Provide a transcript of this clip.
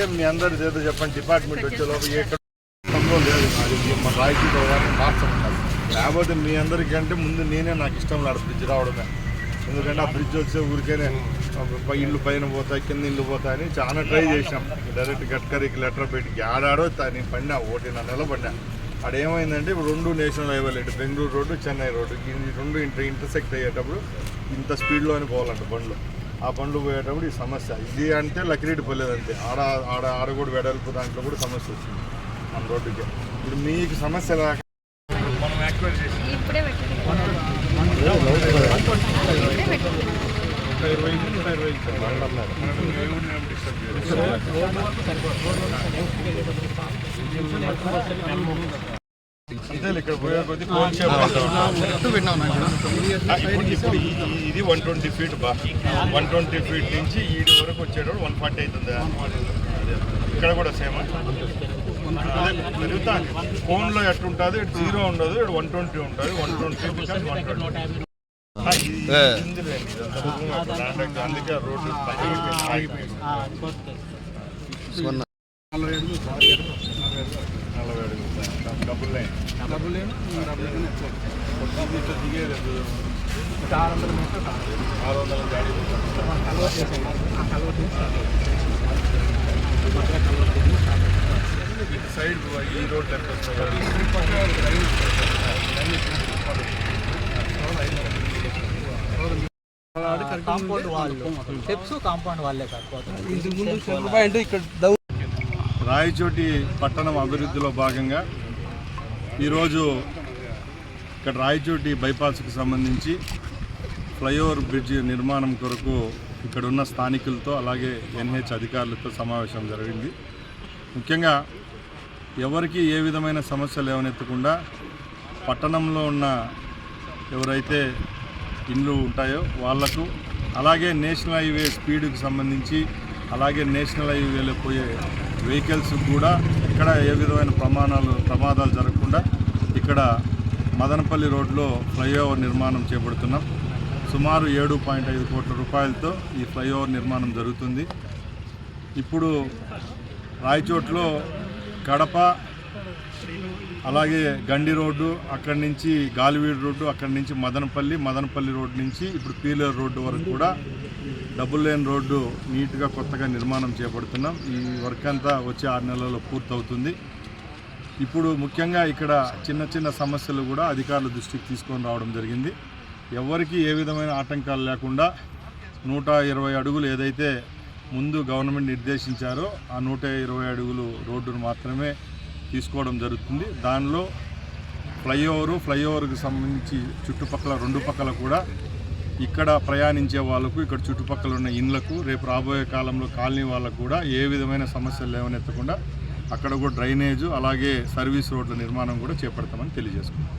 ఏం మీ అందరి ఏదో చెప్పండి? డిపార్ట్మెంట్ వచ్చే లోపల సంబంధం లేదు నాది. మన రాయితీ వారిని మార్చమన్నారు లేకపోతే మీ అందరికంటే ముందు నేనే నాకు ఇష్టం లేదు ఫ్రిడ్జ్ రావడమే. ఎందుకంటే ఆ ఫ్రిడ్జ్ వచ్చే ఊరికేనే పై ఇల్లు పైన పోతాయి కింద ఇల్లు పోతాయని చాలా ట్రై చేసినాం డైరెక్ట్ గడ్కరీకి లెటర్ పెట్టి ఆడాడో నేను పడినా ఒకటి నా నెల పడినా. అక్కడ ఏమైందంటే ఇప్పుడు రెండు నేషనల్ హైవే ఇటు బెంగళూరు రోడ్డు చెన్నై రోడ్డు. ఈ రెండు ఇంటర్ ఇంటర్సెక్ట్ అయ్యేటప్పుడు ఇంత స్పీడ్లోనే పోవాలంట బండ్లు. ఆ బండ్లు పోయేటప్పుడు ఈ సమస్య ఇది అంటే లకిరెడ్డి పోలేదంతే ఆడ ఆడ ఆడ కూడా వెడల్పు దాంట్లో కూడా సమస్య వచ్చింది మన రోడ్డుకి ఇప్పుడు మీకు సమస్య రాక మనం యాక్టివేట్ చేసి ఇరవై నూట ఇరవై డిస్టర్బ్. అంతేలే ఇక్కడ పోయే కొద్ది ఆ, ఇప్పుడు ఇప్పుడు ఈ- ఈ- ఇది వన్ ట్వంటీ ఫీట్ బా. వన్ ట్వంటీ ఫీట్ నుంచి ఈడు వరకు వచ్చేటప్పుడు వన్ ఫార్టీ అవుతుందా? ఇక్కడ కూడా సేమ్ పెరుగుతా. ఫోన్లో ఎట్లుంటుంది ఇటు జీరో ఉండదు ఇటు వన్ ట్వంటీ ఉంటుంది. వన్ ట్వంటీ వన్ ట్వంటీ అందుకే రోడ్డు ఆగిపోయింది. నలభై అడుగులు డబుల్ లైన్ డబ్బులు లేను డబ్బులు లేను ఇట్లా దిగేది. ఆరు వందల మీటర్లు ఆరు వందల గాడి కలవ చేసాను ఆ కలవ ఇటు సైడ్ ఈ రోడ్ కాంపౌండ్ వాళ్ళు స్టెప్స్ కాంపౌండ్ వాళ్ళే కాకపోతే ఇక్కడ రాయచోటి పట్టణం అభివృద్ధిలో భాగంగా ఈరోజు ఇక్కడ రాయచోటి బైపాస్కి సంబంధించి ఫ్లైఓవర్ బ్రిడ్జ్ నిర్మాణం కొరకు ఇక్కడ ఉన్న స్థానికులతో అలాగే ఎన్హెచ్ అధికారులతో సమావేశం జరిగింది. ముఖ్యంగా ఎవరికి ఏ విధమైన సమస్యలు ఏమనెత్తకుండా పట్టణంలో ఉన్న ఎవరైతే ఇండ్లు ఉంటాయో వాళ్ళకు అలాగే నేషనల్ హైవే స్పీడ్కి సంబంధించి అలాగే నేషనల్ హైవేలో పోయే వెహికల్స్ కూడా ఇక్కడ ఏ విధమైన ప్రమాణాలు ప్రమాదాలు జరగకుండా ఇక్కడ మదనపల్లి రోడ్లో ఫ్లైఓవర్ నిర్మాణం చేపడుతున్నాం. సుమారు ఏడు పాయింట్ ఐదు కోట్ల రూపాయలతో ఈ ఫ్లైఓవర్ నిర్మాణం జరుగుతుంది. ఇప్పుడు రాయచోట్లో కడప అలాగే గండి రోడ్డు అక్కడి నుంచి గాలివీడు రోడ్డు అక్కడి నుంచి మదనపల్లి మదనపల్లి రోడ్డు నుంచి ఇప్పుడు పీలర్ రోడ్డు వరకు కూడా డబుల్ లేన్ రోడ్డు నీట్గా కొత్తగా నిర్మాణం చేపడుతున్నాం. ఈ వర్క్ అంతా వచ్చే ఆరు నెలల్లో పూర్తవుతుంది. ఇప్పుడు ముఖ్యంగా ఇక్కడ చిన్న చిన్న సమస్యలు కూడా అధికారుల దృష్టికి తీసుకొని రావడం జరిగింది. ఎవరికి ఏ విధమైన ఆటంకాలు లేకుండా నూట ఇరవై అడుగులు ఏదైతే ముందు గవర్నమెంట్ నిర్దేశించారో ఆ నూట ఇరవై అడుగులు రోడ్డును మాత్రమే తీసుకోవడం జరుగుతుంది. దానిలో ఫ్లైఓవరు ఫ్లైఓవర్కి సంబంధించి చుట్టుపక్కల రెండు పక్కల కూడా ఇక్కడ ప్రయాణించే వాళ్ళకు ఇక్కడ చుట్టుపక్కల ఉన్న ఇండ్లకు రేపు రాబోయే కాలంలో కాలనీ వాళ్ళకు కూడా ఏ విధమైన సమస్యలు లేవనెత్తకుండా అక్కడ కూడా డ్రైనేజు అలాగే సర్వీస్ రోడ్ల నిర్మాణం కూడా చేపడతామని తెలియజేసుకున్నాం